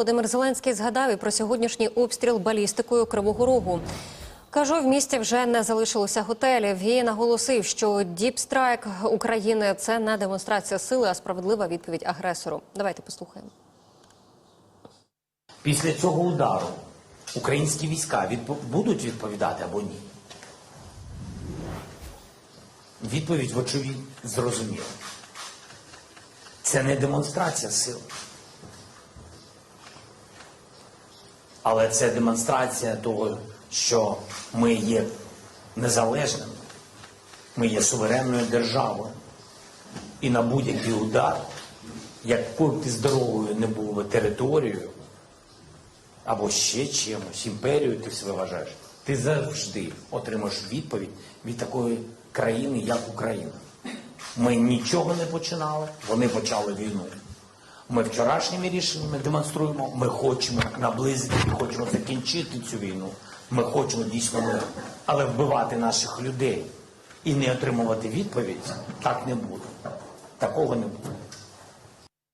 Володимир Зеленський згадав і про сьогоднішній обстріл балістикою Кривого Рогу. Кажу, в місті вже не залишилося готелів і наголосив, що діпстрайк України це не демонстрація сили, а справедлива відповідь агресору. Давайте послухаємо. Після цього удару українські війська відпо- будуть відповідати або ні? Відповідь, вочевидь, зрозуміла. Це не демонстрація сили. Але це демонстрація того, що ми є незалежними, ми є суверенною державою. І на будь-який удар, якою б ти здоровою не був би територією, або ще чимось, імперією ти себе вважаєш, ти завжди отримаєш відповідь від такої країни, як Україна. Ми нічого не починали, вони почали війну. Ми вчорашніми рішеннями демонструємо, ми хочемо наблизити, хочемо закінчити цю війну. Ми хочемо дійсно миру. Але вбивати наших людей і не отримувати відповідь так не буде. Такого не буде.